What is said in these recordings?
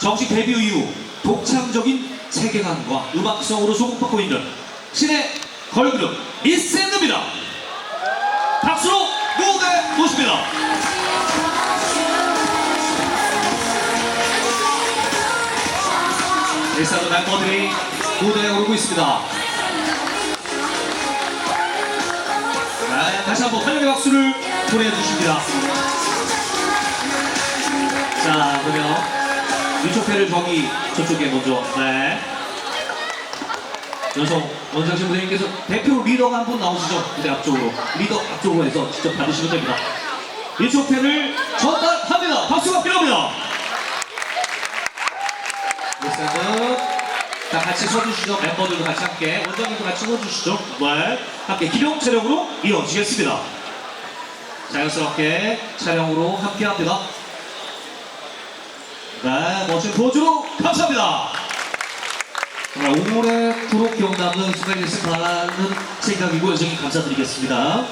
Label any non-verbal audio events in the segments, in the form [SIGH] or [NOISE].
정식 데뷔 이후 독창적인 세계관과 음악성으로 소문받고 있는 신의 걸그룹 미스앤드입니다. 박수로 무대 모십니다. 일사도 멤버들이 무대에 오르고 있습니다. 자, 다시 한번 환영의 박수를 보내주십니다. 자, 그러면 위촉패를 저기 저쪽에 먼저, 네. 여성 원장신 선생님께서 대표 리더가 한 분 나오시죠? 무대 앞쪽으로. 리더 앞쪽으로 해서 직접 받으시면 됩니다. 위촉패를 전달합니다. 박수가 필요합니다. 리스는 자 같이 서주시죠 멤버들도 같이 함께 원장님도 같이 서주시죠 네 함께 기룡 촬영으로 이어지겠습니다 자연스럽게 촬영으로 함께 합니다 네 멋진 포즈로 감사합니다 정말 오래도록 기억남는 순간이 됐을 거라는 생각이고 여전히 감사드리겠습니다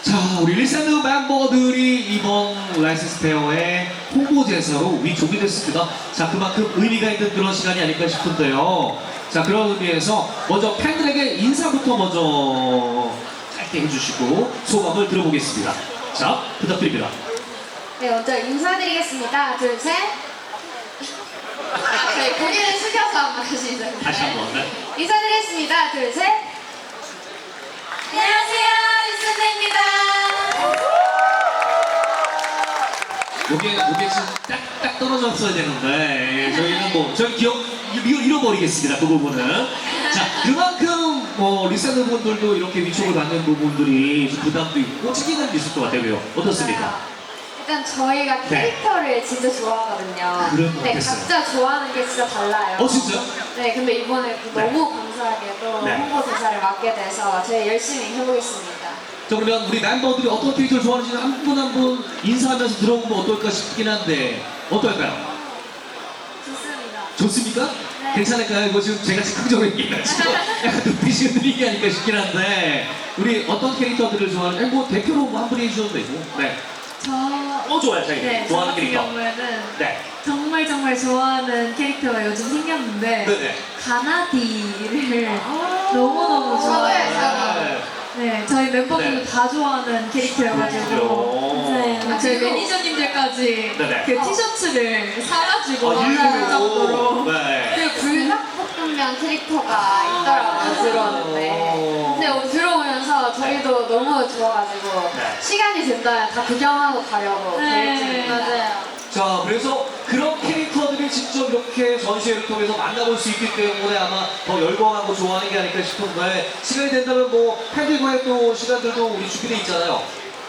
자, 우리 리센드 멤버들이 이번 라이센스 페어의 홍보대사로 위촉이 됐습니다. 자, 그만큼 의미가 있는 그런 시간이 아닐까 싶은데요. 자, 그런 의미에서 먼저 팬들에게 인사부터 먼저 짧게 해주시고 소감을 들어보겠습니다. 자, 부탁드립니다. 네, 먼저 인사드리겠습니다. 둘, 셋. 저희 고개를 숙여서 한번 다시 인사. 다시 한번. 네. 인사드리겠습니다. 둘, 셋. 안녕하세요, 유순대입니다. 요게, 요게 지금 딱딱 떨어졌어야 되는데, 예, 저희는 뭐, 저희 기억, 잃어, 잃어버리겠습니다. 그 부분은. 자, 그만큼, 뭐, 리사드 분들도 이렇게 위촉을 받는 부분들이 좀 부담도 있고, 책임감도 있을 것 같아요. 어떻습니까? 일단 저희가 네. 캐릭터를 진짜 좋아하거든요. 그런 것 네, 같았어요. 각자 좋아하는 게 진짜 달라요. 어, 진짜요? 네, 근데 이번에 또 네. 너무 감사하게도 네. 홍보 대사를 맡게 돼서 저희 열심히 해보겠습니다. 자, 그러면 우리 멤버들이 어떤 캐릭터를 좋아하는지 한 분 한 분 인사하면서 들어보면 어떨까 싶긴 한데, 어떨까요? 좋습니다. 좋습니까? 네. 괜찮을까요? 이거 지금 제가 즉흥적으로 얘기해가지고 [LAUGHS] 약간 눈빛이 흔들린 게 아닐까 싶긴 한데, 우리 어떤 캐릭터들을 좋아하는지, 아니, 뭐 대표로 뭐 한 분이 해주셔도 되고, 네. 저, 어, 좋아요, 자기. 네, 저 좋아하는 같은 캐릭터. 경우에는 네. 정말 정말 좋아하는 캐릭터가 요즘 생겼는데 네네. 가나디를 너무너무 저도요, 좋아해요. 네, 저희 멤버들도 네. 다 좋아하는 캐릭터여가지고 그렇군요. 네, 아, 저희 그리고- 매니저님들까지 네네. 그 티셔츠를 사가지고 아, 할 정도로 일부러. 네. 그 불닭볶음면 캐릭터가 있더라고요 들어왔는데 저희도 너무 좋아가지고 네. 시간이 된다면 다 구경하고 가려고 네, 계획 중입니다 맞아요. 자, 그래서 그런 캐릭터들이 직접 이렇게 전시회를 통해서 만나볼 수 있기 때문에 아마 더 열광하고 좋아하는 게 아닐까 싶은데 시간이 된다면 뭐 팬들과의 또 시간들도 우리 준비돼 있잖아요.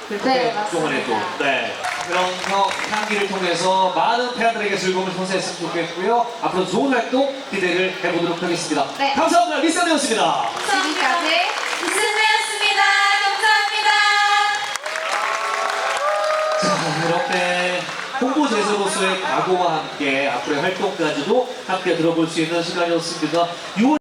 네, 동안에 또. 맞습니다. 네. 그래서 향기를 통해서 많은 팬들에게 즐거움을 선사했으면 좋겠고요. 앞으로 좋은 활동 기대를 해보도록 하겠습니다. 네. 감사합니다. 리사드였습니다. 이승배였습니다. 자, 이렇게 홍보 제조로서의 각오와 함께 앞으로의 활동까지도 함께 들어볼 수 있는 시간이었습니다. 6월